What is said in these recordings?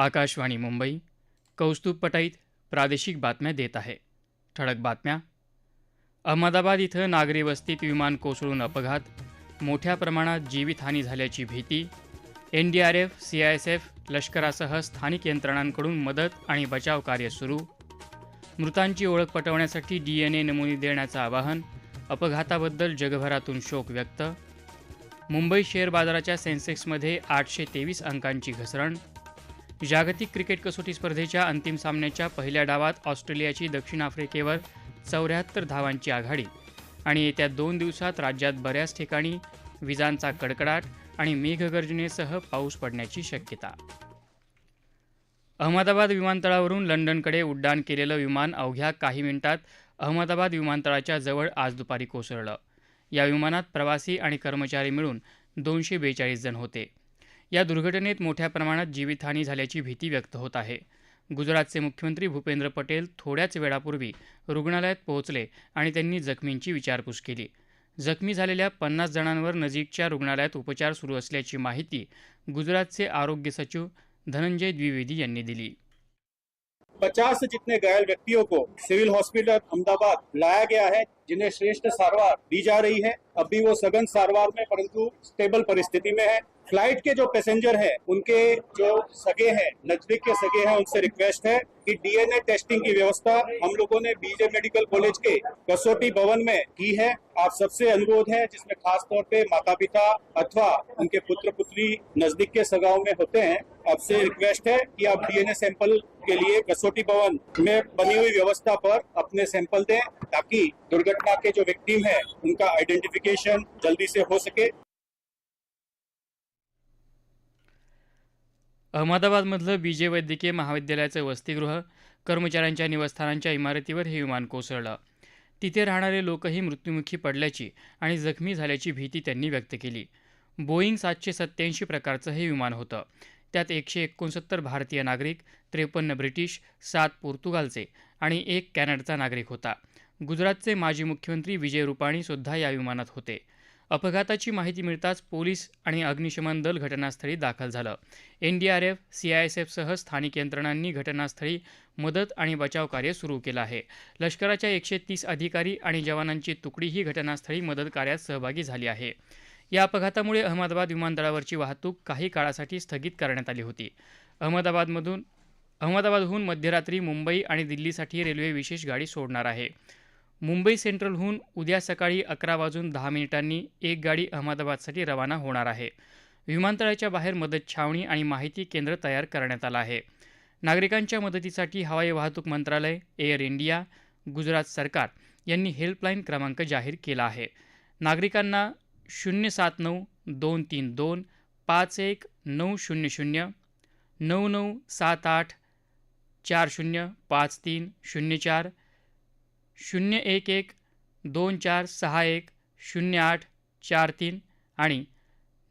आकाशवाणी मुंबई कौस्तुभ पटाईत प्रादेशिक बातम्या देत आहे. ठळक बातम्या. अहमदाबाद इथं नागरी वस्तीत विमान कोसळून अपघात. मोठ्या प्रमाणात जीवितहानी झाल्याची भीती. N D R F C S F लष्करासह स्थानिक यंत्रणांकडून मदत आणि बचाव कार्य सुरू. मृतांची ओळख पटवण्यासाठी डी एन ए नमुने देण्याचं आवाहन. अपघाताबद्दल जगभरातून शोक व्यक्त. मुंबई शेअर बाजाराच्या सेन्सेक्समध्ये आठशे तेवीस अंकांची घसरण. जागतिक क्रिकेट कसोटी स्पर्धेच्या अंतिम सामन्याच्या पहिल्या डावात ऑस्ट्रेलियाची दक्षिण आफ्रिकेवर चौऱ्याहत्तर धावांची आघाडी. आणि येत्या दोन दिवसात राज्यात बऱ्याच ठिकाणी विजांचा कडकडाट आणि मेघगर्जनेसह पाऊस पडण्याची शक्यता. अहमदाबाद विमानतळावरून लंडनकडे उड्डाण केलेलं विमान अवघ्या काही मिनिटात अहमदाबाद विमानतळाच्या जवळ आज दुपारी कोसळलं. या विमानात प्रवासी आणि कर्मचारी मिळून दोनशे बेचाळीस जण होते. या दुर्घटनेत मोठ्या प्रमाणात जीवितहानी झाल्याची भीती व्यक्त होत आहे. गुजरातचे मुख्यमंत्री भूपेंद्र पटेल थोड्याच वेळापूर्वी रुग्णालयात पोहोचले आणि त्यांनी जखमींची विचारपूस केली. जखमी झालेल्या पन्नास जणांवर नजीकच्या रुग्णालयात उपचार सुरू असल्याची माहिती गुजरातचे आरोग्य सचिव धनंजय द्विवेदी यांनी दिली. पचास जितने घायल व्यक्तियों को सिविल हॉस्पिटल अहमदाबाद लाया गया है, जिन्हें श्रेष्ठ सारवार दी जा रही है। अभी वो सघन सारवार में, परंतु स्टेबल परिस्थिति में है। फ़्लाइट के जो पैसेंजर हैं, उनके जो सगे हैं, नज़दीक के सगे हैं, उनसे रिक्वेस्ट है कि डीएनए टेस्टिंग की व्यवस्था हम लोगों ने बीजे मेडिकल कॉलेज के कसोटी भवन में की है। आप सबसे अनुरोध है, जिसमें खास तौर पे माता पिता अथवा उनके पुत्र पुत्री नज़दीक के सगाओं में होते हैं, आपसे रिक्वेस्ट है कि आप डीएनए सैंपल के लिए कसौटी भवन में बनी हुई व्यवस्था पर अपने सैंपल दें ताकि दुर्घटना के जो विक्टिम है उनका आइडेंटिफिकेशन जल्दी से हो सके। अहमदाबादमधलं बीजे वैद्यकीय महाविद्यालयाचं वसतिगृह कर्मचाऱ्यांच्या निवासस्थानांच्या इमारतीवर हे विमान कोसळलं. तिथे राहणारे लोकही मृत्युमुखी पडल्याची आणि जखमी झाल्याची भीती त्यांनी व्यक्त केली. बोईंग सातशे सत्याऐंशी प्रकारचं हे विमान होतं. त्यात एकशे एकोणसत्तर भारतीय नागरिक त्रेपन्न ब्रिटिश सात पोर्तुगालचे आणि एक कॅनडाचा नागरिक होता. गुजरातचे माजी मुख्यमंत्री विजय रुपाणी सुद्धा या विमानात होते. अपघाताची माहिती मिळताच पोलीस आणि अग्निशमन दल घटनास्थळी दाखल झालं. एनडीआरएफ सीआयएसएफसह स्थानिक यंत्रणांनी घटनास्थळी मदत आणि बचाव कार्य सुरू केलं आहे. लष्कराच्या एकशे तीस अधिकारी आणि जवानांची तुकडीही घटनास्थळी मदत कार्यात सहभागी झाली आहे. या अपघातामुळे अहमदाबाद विमानतळावरची वाहतूक काही काळासाठी स्थगित करण्यात आली होती. अहमदाबादमधून अहमदाबादहून मध्यरात्री मुंबई आणि दिल्लीसाठी रेल्वे विशेष गाडी सोडणार आहे. मुंबई सेंट्रलहून उद्या सकाळी अकरा वाजून दहा मिनिटांनी एक गाडी अहमदाबादसाठी रवाना होणार आहे. विमानतळाच्या बाहेर मदत छावणी आणि माहिती केंद्र तयार करण्यात आलं आहे. नागरिकांच्या मदतीसाठी हवाई वाहतूक मंत्रालय एअर इंडिया गुजरात सरकार यांनी हेल्पलाईन क्रमांक जाहीर केला आहे. नागरिकांना शून्य सात नऊ दोन तीन दोन पाच एक नऊ शून्य शून्य नऊ नऊ सात आठ चार शून्य पाच तीन शून्य चार शून्य एक एक दोन चार सहा एक शून्य आठ चार तीन आणि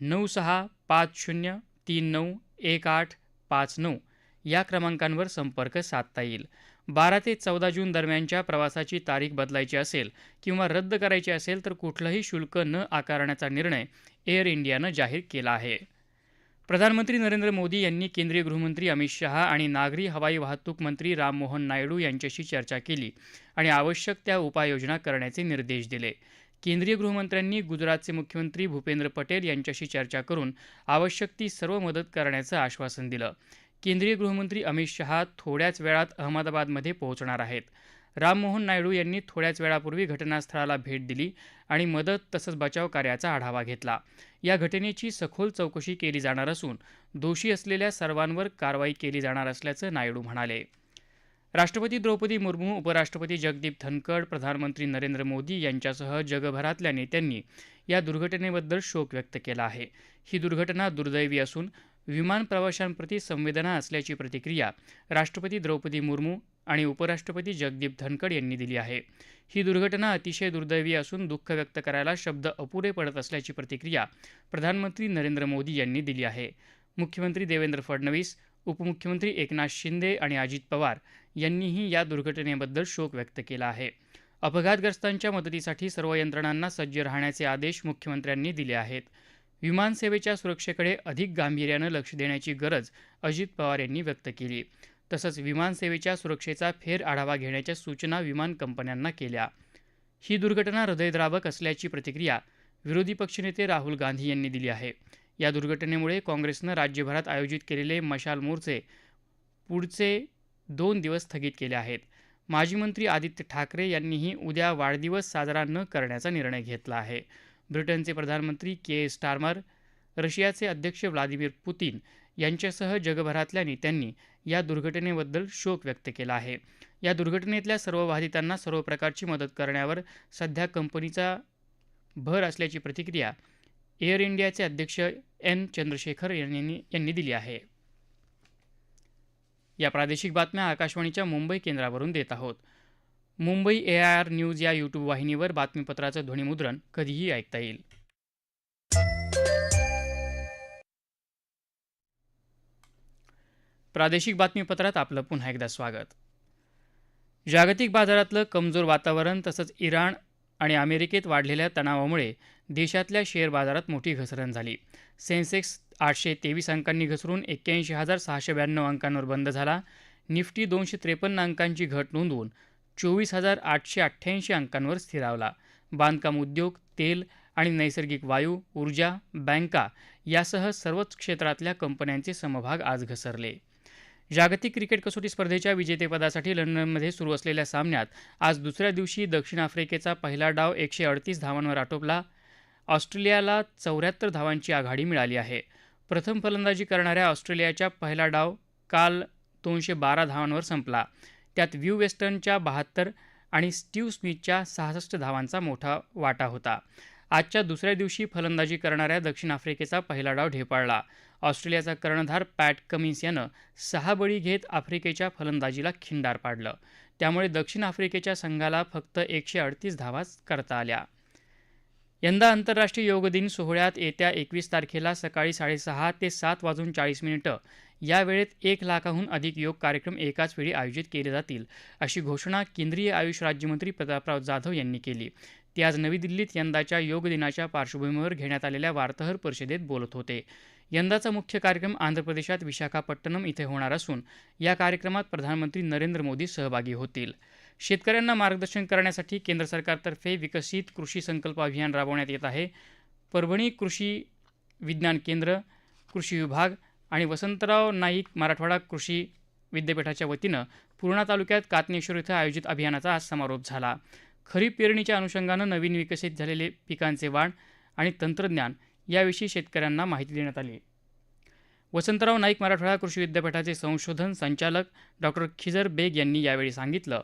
नऊ सहा पाच शून्य तीन नऊ एक आठ पाच नऊ या क्रमांकांवर संपर्क साधता येईल. बारा ते चौदा जून दरम्यानच्या प्रवासाची तारीख बदलायची असेल किंवा रद्द करायची असेल तर कुठलंही शुल्क न आकारण्याचा निर्णय एअर इंडियानं जाहीर केला आहे. प्रधानमंत्री नरेंद्र मोदी यांनी केंद्रीय गृहमंत्री अमित शहा आणि नागरी हवाई वाहतूक मंत्री राममोहन नायडू यांच्याशी चर्चा केली आणि आवश्यक त्या उपाययोजना करण्याचे निर्देश दिले. केंद्रीय गृहमंत्र्यांनी गुजरातचे मुख्यमंत्री भूपेंद्र पटेल यांच्याशी चर्चा करून आवश्यक ती सर्व मदत करण्याचं आश्वासन दिलं. केंद्रीय गृहमंत्री अमित शहा थोड्याच वेळात अहमदाबादमध्ये पोहोचणार आहेत. राममोहन नायडू यांनी थोड्याच वेळापूर्वी घटनास्थळाला भेट दिली आणि मदत तसंच बचाव कार्याचा आढावा घेतला. या घटनेची सखोल चौकशी केली जाणार असून दोषी असलेल्या सर्वांवर कारवाई केली जाणार असल्याचं नायडू म्हणाले. राष्ट्रपती द्रौपदी मुर्मू उपराष्ट्रपती जगदीप धनखड प्रधानमंत्री नरेंद्र मोदी यांच्यासह जगभरातल्या नेत्यांनी या दुर्घटनेबद्दल शोक व्यक्त केला आहे. ही दुर्घटना दुर्दैवी असून विमान प्रवाशांप्रती संवेदना असल्याची प्रतिक्रिया राष्ट्रपती द्रौपदी मुर्मू आणि उपराष्ट्रपती जगदीप धनखड यांनी दिली आहे. ही दुर्घटना अतिशय दुर्दैवी असून दुःख व्यक्त करायला शब्द अपुरे पडत असल्याची प्रतिक्रिया प्रधानमंत्री नरेंद्र मोदी यांनी दिली आहे. मुख्यमंत्री देवेंद्र फडणवीस उपमुख्यमंत्री एकनाथ शिंदे आणि अजित पवार यांनीही या दुर्घटनेबद्दल शोक व्यक्त केला आहे. अपघातग्रस्तांच्या मदतीसाठी सर्व यंत्रणांना सज्ज राहण्याचे आदेश मुख्यमंत्र्यांनी दिले आहेत. विमानसेवेच्या सुरक्षेकडे अधिक गांभीर्यानं लक्ष देण्याची गरज अजित पवार यांनी व्यक्त केली. तसंच विमानसेवेच्या सुरक्षेचा फेर आढावा घेण्याच्या सूचना विमान कंपन्यांना केल्या. ही दुर्घटना हृदयद्रावक असल्याची प्रतिक्रिया विरोधी पक्षनेते राहुल गांधी यांनी दिली आहे. या दुर्घटनेमुळे काँग्रेसनं राज्यभरात आयोजित केलेले मशाल मोर्चे पुढचे दोन दिवस स्थगित केले आहेत. माजी मंत्री आदित्य ठाकरे यांनीही उद्या वाढदिवस साजरा न करण्याचा निर्णय घेतला आहे. ब्रिटनचे प्रधानमंत्री के. स्टार्मर रशियाचे अध्यक्ष व्लादिमीर पुतीन यांच्यासह जगभरातल्या नेत्यांनी या दुर्घटनेबद्दल शोक व्यक्त केला आहे. या दुर्घटनेतल्या सर्व बाधितांना सर्व प्रकारची मदत करण्यावर सध्या कंपनीचा भर असल्याची प्रतिक्रिया एअर इंडियाचे अध्यक्ष एन. चंद्रशेखर यांनी यांनी दिली आहे. या प्रादेशिक बातम्या आकाशवाणीच्या मुंबई केंद्रावरून देत आहोत. Mumbai A I R news या यूट्यूब वाहिनीवर बातमीपत्राचं ध्वनिमुद्रण कधीही ऐकता येईल. प्रादेशिक बातमीपत्रात आपलं पुन्हा एकदा स्वागत. जागतिक बाजारातलं कमजोर वातावरण तसंच इराण आणि अमेरिकेत वाढलेल्या तणावामुळे देशातल्या शेअर बाजारात मोठी घसरण झाली. सेन्सेक्स आठशे तेवीस अंकांनी घसरून एक्क्याऐंशी हजार सहाशे ब्याण्णव अंकांवर बंद झाला. निफ्टी दोनशे त्रेपन्न अंकांची घट नोंदवून चोवीस हजार आठशे अठ्ठ्याऐंशी अंकांवर स्थिरावला. बांधकाम उद्योग तेल आणि नैसर्गिक वायू ऊर्जा बँका यासह सर्वच क्षेत्रातल्या कंपन्यांचे समभाग आज घसरले. जागतिक क्रिकेट कसोटी स्पर्धेच्या विजेतेपदासाठी लंडनमध्ये सुरू असलेल्या सामन्यात आज दुसऱ्या दिवशी दक्षिण आफ्रिकेचा पहिला डाव एकशे अडतीस धावांवर आटोपला. ऑस्ट्रेलियाला चौऱ्याहत्तर धावांची आघाडी मिळाली आहे. प्रथम फलंदाजी करणाऱ्या ऑस्ट्रेलियाचा पहिला डाव काल दोनशे बारा धावांवर संपला. त्यात व्ह्यू वेस्टर्नच्या बहात्तर आणि स्टीव्ह स्मिथच्या सहासष्ट धावांचा मोठा वाटा होता. आजच्या दुसऱ्या दिवशी फलंदाजी करणाऱ्या दक्षिण आफ्रिकेचा पहिला डाव ढेपाळला. ऑस्ट्रेलियाचा कर्णधार पॅट कमिन्स यानं सहा बळी घेत आफ्रिकेच्या फलंदाजीला खिंडार पाडलं. त्यामुळे दक्षिण आफ्रिकेच्या संघाला फक्त एकशे अडतीस धावाच करता आल्या. यंदा आंतरराष्ट्रीय योग दिन सोहळ्यात येत्या एकवीस तारखेला सकाळी साडेसहा ते सात वाजून चाळीस मिनिटं या वेळेत एक लाखाहून अधिक योग कार्यक्रम एकाच वेळी आयोजित केले जातील अशी घोषणा केंद्रीय आयुष राज्यमंत्री प्रतापराव जाधव यांनी केली. ते आज नवी दिल्लीत यंदाच्या योग दिनाच्या पार्श्वभूमीवर घेण्यात आलेल्या वार्ताहर परिषदेत बोलत होते. यंदाचा मुख्य कार्यक्रम आंध्र प्रदेशात विशाखापट्टणम इथे होणार असून या कार्यक्रमात प्रधानमंत्री नरेंद्र मोदी सहभागी होतील. शेतकऱ्यांना मार्गदर्शन करण्यासाठी केंद्र सरकारतर्फे विकसित कृषी संकल्प अभियान राबवण्यात येत आहे. परभणी कृषी विज्ञान केंद्र कृषी विभाग आणि वसंतराव नाईक मराठवाडा कृषी विद्यापीठाच्या वतीनं पूर्णा तालुक्यात कातनेश्वर इथं आयोजित अभियानाचा आज समारोप झाला. खरीप पेरणीच्या अनुषंगानं नवीन विकसित झालेले पिकांचे वाण आणि तंत्रज्ञान याविषयी शेतकऱ्यांना माहिती देण्यात आली. वसंतराव नाईक मराठवाडा कृषी विद्यापीठाचे संशोधन संचालक डॉक्टर खिजर बेग यांनी यावेळी सांगितलं.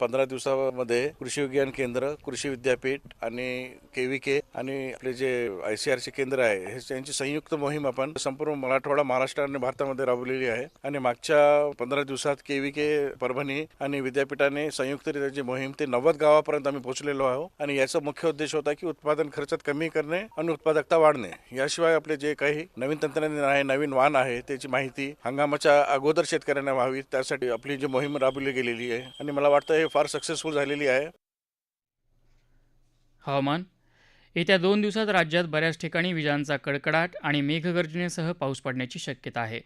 पंधरा दिवसामध्ये कृषी विज्ञान केंद्र कृषी विद्यापीठ आणि के व्ही के आणि आपले जे आय सी आर चे केंद्र आहे हे त्यांची संयुक्त मोहीम आपण संपूर्ण मराठवाडा महाराष्ट्र आणि भारतामध्ये राबवलेली आहे. आणि मागच्या पंधरा दिवसात के व्ही के परभणी आणि विद्यापीठाने संयुक्तरित्या जी मोहीम ते नव्वद गावापर्यंत आम्ही पोहोचलेलो आहोत. आणि याचा मुख्य उद्देश होता की उत्पादन खर्चात कमी करणे आणि उत्पादकता वाढणे. याशिवाय आपले जे काही नवीन तंत्रज्ञान आहे नवीन वाहन आहे त्याची माहिती हंगामाच्या अगोदर शेतकऱ्यांना व्हावी त्यासाठी आपली जी मोहीम राबवली गेलेली आहे. आणि मला वाटतं फार सक्सेसफुल झालेली आहे. हवामान. येत्या दोन दिवसात राज्यात बऱ्याच ठिकाणी विजांचा कडकडाट आणि मेघगर्जनेसह पाऊस पडण्याची शक्यता आहे.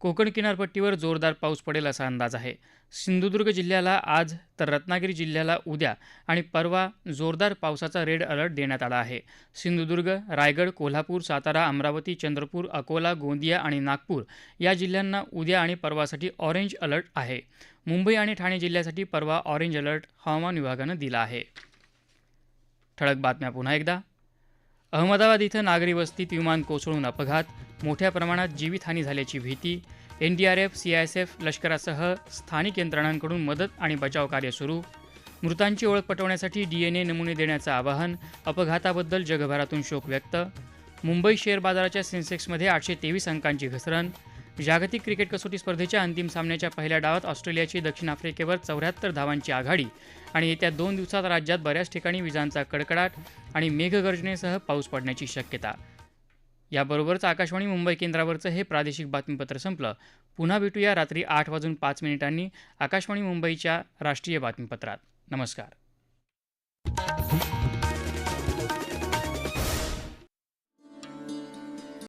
कोकण किनारपट्टीवर जोरदार पाऊस पडेल असा अंदाज आहे. सिंधुदुर्ग जिल्ह्याला आज तर रत्नागिरी जिल्ह्याला उद्या आणि परवा जोरदार पावसाचा रेड अलर्ट देण्यात आला आहे. सिंधुदुर्ग रायगड कोल्हापूर सातारा अमरावती चंद्रपूर अकोला गोंदिया आणि नागपूर या जिल्ह्यांना उद्या आणि परवासाठी ऑरेंज अलर्ट आहे. मुंबई आणि ठाणे जिल्ह्यासाठी परवा ऑरेंज अलर्ट हवामान विभागानं दिला आहे. ठळक बातम्या पुन्हा एकदा. अहमदाबाद इथं नागरी वस्तीत विमान कोसळून अपघात. मोठ्या प्रमाणात जीवितहानी झाल्याची भीती. एनडीआरएफ सीआयएसएफ लष्करासह स्थानिक यंत्रणांकडून मदत आणि बचाव कार्य सुरू. मृतांची ओळख पटवण्यासाठी डीएनए नमुने देण्याचं आवाहन. अपघाताबद्दल जगभरातून शोक व्यक्त. मुंबई शेअर बाजाराच्या सेन्सेक्समध्ये आठशे तेवीस अंकांची घसरण. जागतिक क्रिकेट कसोटी स्पर्धेच्या अंतिम सामन्याच्या पहिल्या डावात ऑस्ट्रेलियाची दक्षिण आफ्रिकेवर चौऱ्याहत्तर धावांची आघाडी आणि येत्या दोन दिवसात राज्यात बऱ्याच ठिकाणी विजांचा कडकडाट आणि मेघगर्जनेसह पाऊस पडण्याची शक्यता. याबरोबरच आकाशवाणी मुंबई केंद्रावरचं हे प्रादेशिक बातमीपत्र संपलं. पुन्हा भेटूया रात्री आठ वाजून पाच मिनिटांनी आकाशवाणी मुंबईच्या राष्ट्रीय बातमीपत्रात. नमस्कार.